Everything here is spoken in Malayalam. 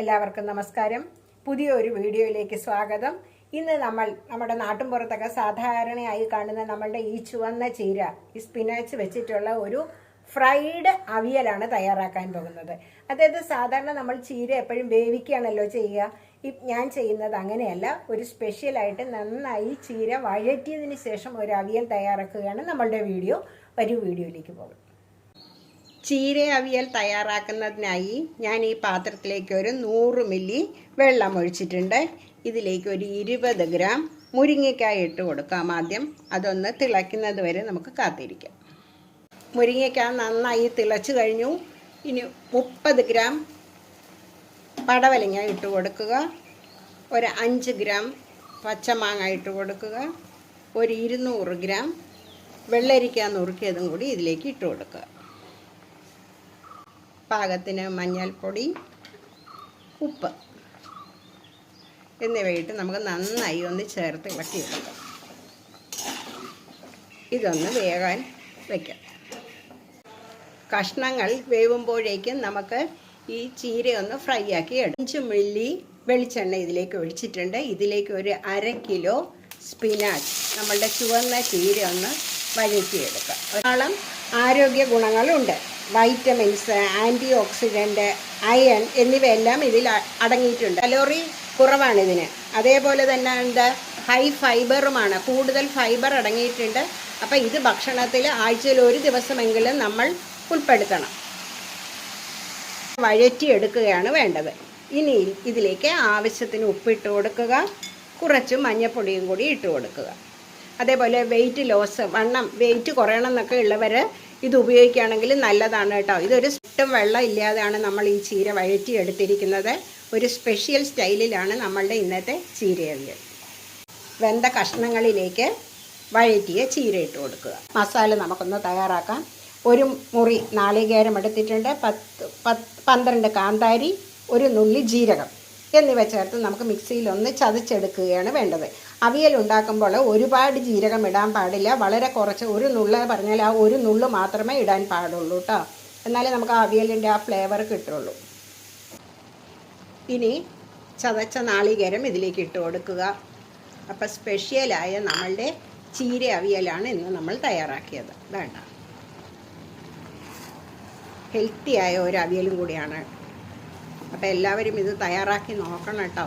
എല്ലാവർക്കും നമസ്കാരം. പുതിയൊരു വീഡിയോയിലേക്ക് സ്വാഗതം. ഇന്ന് നമ്മൾ നമ്മുടെ നാട്ടിൻപുറത്തൊക്കെ സാധാരണയായി കാണുന്ന നമ്മളുടെ ഈ ചുവന്ന ചീര ഈ സ്പിനാച്ച് വെച്ചിട്ടുള്ള ഒരു ഫ്രൈഡ് അവിയലാണ് തയ്യാറാക്കാൻ പോകുന്നത്. അതായത് സാധാരണ നമ്മൾ ചീര എപ്പോഴും വേവിക്കുകയാണല്ലോ ചെയ്യുക. ഞാൻ ചെയ്യുന്നത് അങ്ങനെയല്ല. ഒരു സ്പെഷ്യലായിട്ട് നന്നായി ചീര വഴറ്റിയതിന് ശേഷം ഒരു അവിയൽ തയ്യാറാക്കുകയാണ് നമ്മളുടെ വീഡിയോ. വരും വീഡിയോയിലേക്ക് പോകും. ചീര അവിയൽ തയ്യാറാക്കുന്നതിനായി ഞാൻ ഈ പാത്രത്തിലേക്ക് ഒരു നൂറ് മില്ലി വെള്ളം ഒഴിച്ചിട്ടുണ്ട്. ഇതിലേക്ക് ഒരു ഇരുപത് ഗ്രാം മുരിങ്ങക്കായ ഇട്ട് കൊടുക്കാം ആദ്യം. അതൊന്ന് തിളയ്ക്കുന്നത് വരെ നമുക്ക് കാത്തിരിക്കാം. മുരിങ്ങയ്ക്ക നന്നായി തിളച്ചു കഴിഞ്ഞു. ഇനി മുപ്പത് ഗ്രാം പടവലങ്ങ ഇട്ട് കൊടുക്കുക. ഒരു അഞ്ച് ഗ്രാം പച്ചമാങ്ങ ഇട്ട് കൊടുക്കുക. ഒരു ഇരുന്നൂറ് ഗ്രാം വെള്ളരിക്ക നുറുക്കിയതും കൂടി ഇതിലേക്ക് ഇട്ട് കൊടുക്കുക. പാകത്തിന് മഞ്ഞൾപ്പൊടി ഉപ്പ് എന്നിവയിട്ട് നമുക്ക് നന്നായി ഒന്ന് ചേർത്ത് ഇളക്കി ഇളക്കിയെടുക്കാം ഇതൊന്ന് വേകാൻ വയ്ക്കാം കഷ്ണങ്ങൾ വേവുമ്പോഴേക്കും നമുക്ക് ഈ ചീരയൊന്ന് ഫ്രൈ ആക്കി എടുക്കും. അഞ്ച് മില്ലി വെളിച്ചെണ്ണ ഇതിലേക്ക് ഒഴിച്ചിട്ടുണ്ട്. ഇതിലേക്ക് ഒരു അര കിലോ സ്പിനാച്ച് നമ്മളുടെ ചുവന്ന ചീര ഒന്ന് വഴറ്റിയെടുക്കാം. ധാരാളം ആരോഗ്യ ഗുണങ്ങളുണ്ട്. വൈറ്റമിൻസ് ആന്റി ഓക്സിഡന്റ് അയൺ എന്നിവയെല്ലാം ഇതിൽ അടങ്ങിയിട്ടുണ്ട്. കലോറി കുറവാണ് ഇതിന്. അതേപോലെ തന്നെ ഉണ്ട് ഹൈ ഫൈബറുമാണ്. കൂടുതൽ ഫൈബർ അടങ്ങിയിട്ടുണ്ട്. അപ്പോൾ ഇത് ഭക്ഷണത്തിൽ ആഴ്ചയിൽ ഒരു ദിവസമെങ്കിലും നമ്മൾ ഉൾപ്പെടുത്തണം. വഴറ്റിയെടുക്കുകയാണ് വേണ്ടത്. ഇനി ഇതിലേക്ക് ആവശ്യത്തിന് ഉപ്പിട്ട് കൊടുക്കുക. കുറച്ച് മഞ്ഞൾപ്പൊടിയും കൂടി ഇട്ട് കൊടുക്കുക. അതേപോലെ വെയിറ്റ് ലോസ് വണ്ണം വെയിറ്റ് കുറയണം എന്നൊക്കെ ഉള്ളവർ ഇത് ഉപയോഗിക്കുകയാണെങ്കിൽ നല്ലതാണ് കേട്ടോ. ഇതൊരു ഒട്ടും വെള്ളം ഇല്ലാതെയാണ് നമ്മൾ ഈ ചീര വഴറ്റി എടുത്തിരിക്കുന്നത് ഒരു സ്പെഷ്യൽ സ്റ്റൈലിലാണ് നമ്മളുടെ ഇന്നത്തെ ചീരയവിയൽ വെന്ത കഷ്ണങ്ങളിലേക്ക് വഴറ്റിയ ചീര ഇട്ട് കൊടുക്കുക. മസാല നമുക്കൊന്ന് തയ്യാറാക്കാം. ഒരു മുറി നാളികേരം എടുത്തിട്ടുണ്ട്. പത്ത് പത്ത് പന്ത്രണ്ട് കാന്താരി ഒരു നുള്ളി ജീരകം. എന്നിവ ചേർത്ത് നമുക്ക് മിക്സിയിൽ ഒന്ന് ചതച്ചെടുക്കുകയാണ് വേണ്ടത്. അവിയൽ ഉണ്ടാക്കുമ്പോൾ ഒരുപാട് ജീരകം ഇടാൻ പാടില്ല. വളരെ കുറച്ച് ഒരു നുള്ള പറഞ്ഞാൽ ആ ഒരു നുള്ളു മാത്രമേ ഇടാൻ പാടുള്ളൂ കേട്ടോ എന്നാലേ നമുക്ക് ആ അവിയലിന്റെ ആ ഫ്ലേവർ കിട്ടുള്ളൂ. ഇനി ചതച്ച നാളികേരം ഇതിലേക്ക് ഇട്ട് കൊടുക്കുക. അപ്പം സ്പെഷ്യലായ നമ്മളുടെ ചീര അവിയലാണ് ഇന്ന് നമ്മൾ തയ്യാറാക്കിയത്. വേണ്ട. ഹെൽത്തിയായ ഒരു അവിയലും കൂടിയാണ് അപ്പോൾ എല്ലാവരും ഇത് തയ്യാറാക്കി നോക്കണം കേട്ടോ.